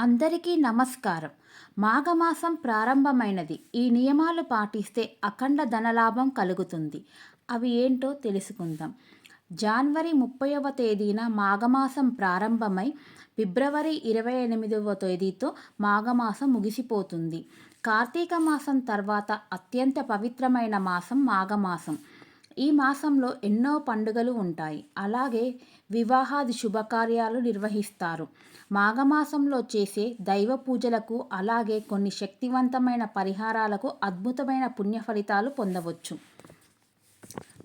అందరికీ నమస్కారం. మాఘమాసం ప్రారంభమైనది. ఈ నియమాలు పాటిస్తే అఖండ ధనలాభం కలుగుతుంది. అవి ఏంటో తెలుసుకుందాం. జనవరి ముప్పైవ తేదీన మాఘమాసం ప్రారంభమై ఫిబ్రవరి ఇరవై ఎనిమిదవ తేదీతో మాఘమాసం ముగిసిపోతుంది. కార్తీక మాసం తర్వాత అత్యంత పవిత్రమైన మాసం మాఘమాసం. ఈ మాసంలో ఎన్నో పండుగలు ఉంటాయి. అలాగే వివాహాది శుభకార్యాలు నిర్వహిస్తారు. మాఘమాసంలో చేసే దైవ పూజలకు అలాగే కొన్ని శక్తివంతమైన పరిహారాలకు అద్భుతమైన పుణ్య ఫలితాలు పొందవచ్చు.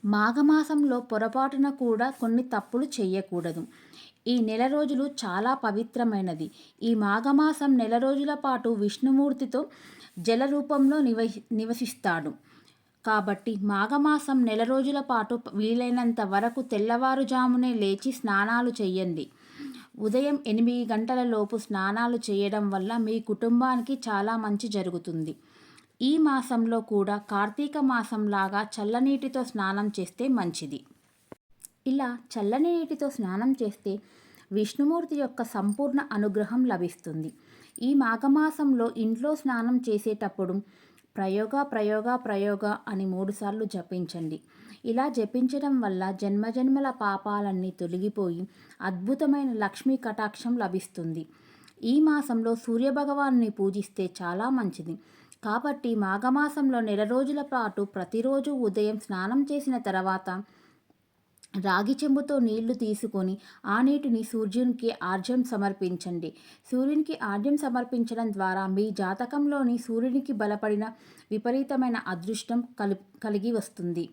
మాఘమాసంలో పొరపాటున కూడా కొన్ని తప్పులు చేయకూడదు. ఈ నెల రోజులు చాలా పవిత్రమైనది. ఈ మాఘమాసం నెల రోజుల పాటు విష్ణుమూర్తితో జల రూపంలో నివసి నివసిస్తాడు. కాబట్టి మాఘమాసం నెల రోజుల పాటు వీలైనంత వరకు తెల్లవారుజామునే లేచి స్నానాలు చేయండి ఉదయం ఎనిమిది గంటల లోపు స్నానాలు చేయడం వల్ల మీ కుటుంబానికి చాలా మంచి జరుగుతుంది. ఈ మాసంలో కూడా కార్తీక మాసంలాగా చల్లనీటితో స్నానం చేస్తే మంచిది. ఇలా చల్లని నీటితో స్నానం చేస్తే విష్ణుమూర్తి యొక్క సంపూర్ణ అనుగ్రహం లభిస్తుంది. ఈ మాఘమాసంలో ఇంట్లో స్నానం చేసేటప్పుడు ప్రయోగ ప్రయోగ ప్రయోగ అని మూడుసార్లు జపించండి. ఇలా జపించడం వల్ల జన్మజన్మల పాపాలన్నీ తొలగిపోయి అద్భుతమైన లక్ష్మీ కటాక్షం లభిస్తుంది. ఈ మాసంలో సూర్యభగవాన్ని పూజిస్తే చాలా మంచిది. కాబట్టి మాఘమాసంలో నెల రోజుల పాటు ప్రతిరోజు ఉదయం స్నానం చేసిన తర్వాత రాగి చెంబుతో నీళ్ళు తీసుకొని ఆ నీటిని సూర్యునికి ఆర్జ్యం సమర్పించండి. సూర్యునికి ఆర్జ్యం సమర్పించడం ద్వారా మీ జాతకంలోని సూర్యునికి బలపడిన విపరీతమైన అదృష్టం కలి కలిగి వస్తుంది.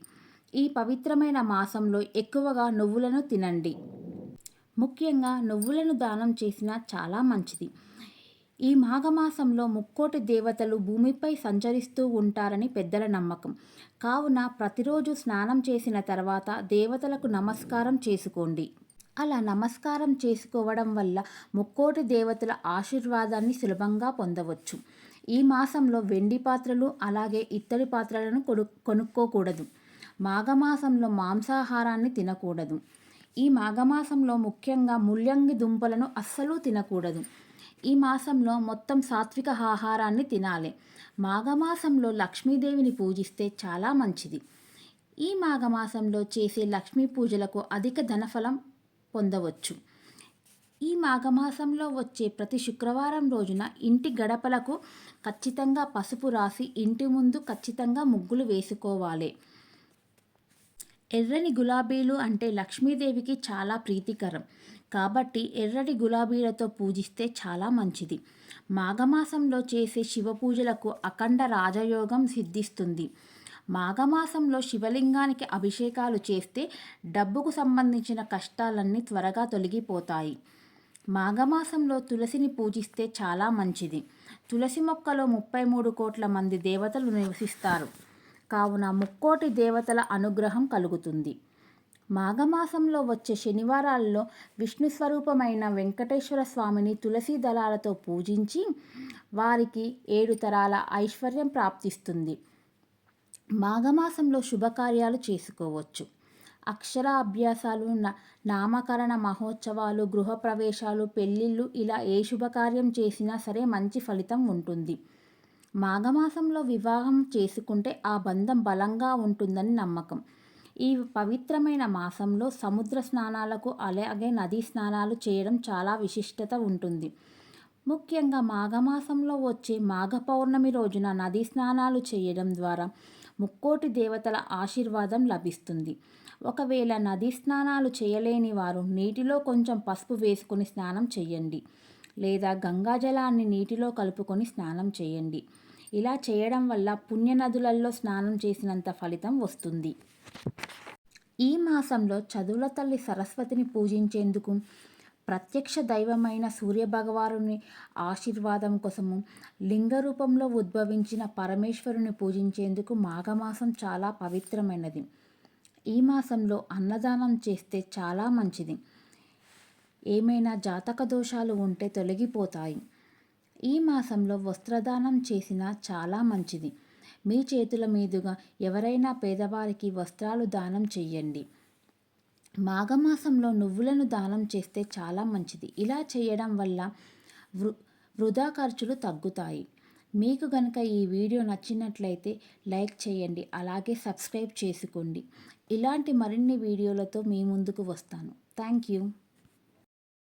ఈ పవిత్రమైన మాసంలో ఎక్కువగా నువ్వులను తినండి. ముఖ్యంగా నువ్వులను దానం చేసిన చాలా మంచిది. ఈ మాఘమాసంలో ముక్కోటి దేవతలు భూమిపై సంచరిస్తూ ఉంటారని పెద్దల నమ్మకం. కావున ప్రతిరోజు స్నానం చేసిన తర్వాత దేవతలకు నమస్కారం చేసుకోండి. అలా నమస్కారం చేసుకోవడం వల్ల ముక్కోటి దేవతల ఆశీర్వాదాన్ని సులభంగా పొందవచ్చు. ఈ మాసంలో వెండి పాత్రలు అలాగే ఇత్తడి పాత్రలను కొను కొనుక్కోకూడదు. మాఘమాసంలో మాంసాహారాన్ని తినకూడదు. ఈ మాఘమాసంలో ముఖ్యంగా ముల్యంగి దుంపలను అస్సలు తినకూడదు. ఈ మాసంలో మొత్తం సాత్విక ఆహారాన్ని తినాలి. మాఘమాసంలో లక్ష్మీదేవిని పూజిస్తే చాలా మంచిది. ఈ మాఘమాసంలో చేసే లక్ష్మీ పూజలకు అధిక ధనఫలం పొందవచ్చు. ఈ మాఘమాసంలో వచ్చే ప్రతి శుక్రవారం రోజున ఇంటి గడపలకు ఖచ్చితంగా పసుపు రాసి ఇంటి ముందు ఖచ్చితంగా ముగ్గులు వేసుకోవాలి. ఎర్రని గులాబీలు అంటే లక్ష్మీదేవికి చాలా ప్రీతికరం. కాబట్టి ఎర్రటి గులాబీలతో పూజిస్తే చాలా మంచిది. మాఘమాసంలో చేసే శివ పూజలకు అఖండ రాజయోగం సిద్ధిస్తుంది. మాఘమాసంలో శివలింగానికి అభిషేకాలు చేస్తే డబ్బుకు సంబంధించిన కష్టాలన్నీ త్వరగా తొలగిపోతాయి. మాఘమాసంలో తులసిని పూజిస్తే చాలా మంచిది. తులసి మొక్కలో ముప్పై మూడు కోట్ల మంది దేవతలు నివసిస్తారు. కావున ముక్కోటి దేవతల అనుగ్రహం కలుగుతుంది. మాఘమాసంలో వచ్చే శనివారాల్లో విష్ణు స్వరూపమైన వెంకటేశ్వర స్వామిని తులసి దళాలతో పూజించి వారికి ఏడు తరాల ఐశ్వర్యం ప్రాప్తిస్తుంది. మాఘమాసంలో శుభకార్యాలు చేసుకోవచ్చు. అక్షర అభ్యాసాలు నామకరణ మహోత్సవాలు గృహప్రవేశాలు పెళ్ళిళ్ళు ఇలా ఏ శుభకార్యం చేసినా సరే మంచి ఫలితం ఉంటుంది. మాఘమాసంలో వివాహం చేసుకుంటే ఆ బంధం బలంగా ఉంటుందని నమ్మకం. ఈ పవిత్రమైన మాసంలో సముద్ర స్నానాలకు అలాగే నదీ స్నానాలు చేయడం చాలా విశిష్టత ఉంటుంది. ముఖ్యంగా మాఘమాసంలో వచ్చే మాఘ పౌర్ణమి రోజున నదీ స్నానాలు చేయడం ద్వారా ముక్కోటి దేవతల ఆశీర్వాదం లభిస్తుంది. ఒకవేళ నదీ స్నానాలు చేయలేని వారు నీటిలో కొంచెం పసుపు వేసుకొని స్నానం చేయండి లేదా గంగాజలాన్ని నీటిలో కలుపుకొని స్నానం చేయండి. ఇలా చేయడం వల్ల పుణ్యనదులలో స్నానం చేసినంత ఫలితం వస్తుంది. ఈ మాసంలో చదువుల తల్లి సరస్వతిని పూజించేందుకు ప్రత్యక్ష దైవమైన సూర్యభగవారుని ఆశీర్వాదం కోసము లింగ రూపంలో ఉద్భవించిన పరమేశ్వరుని పూజించేందుకు మాఘమాసం చాలా పవిత్రమైనది. ఈ మాసంలో అన్నదానం చేస్తే చాలా మంచిది. ఏమైనా జాతక దోషాలు ఉంటే తొలగిపోతాయి. ఈ మాసంలో వస్త్రదానం చేసినా చాలా మంచిది. మీ చేతుల మీదుగా ఎవరైనా పేదవారికి వస్త్రాలు దానం చెయ్యండి. మాఘమాసంలో నువ్వులను దానం చేస్తే చాలా మంచిది. ఇలా చేయడం వల్ల వృ వృధా ఖర్చులు తగ్గుతాయి. మీకు కనుక ఈ వీడియో నచ్చినట్లయితే లైక్ చేయండి. అలాగే సబ్స్క్రైబ్ చేసుకోండి. ఇలాంటి మరిన్ని వీడియోలతో మీ ముందుకు వస్తాను. Thank you.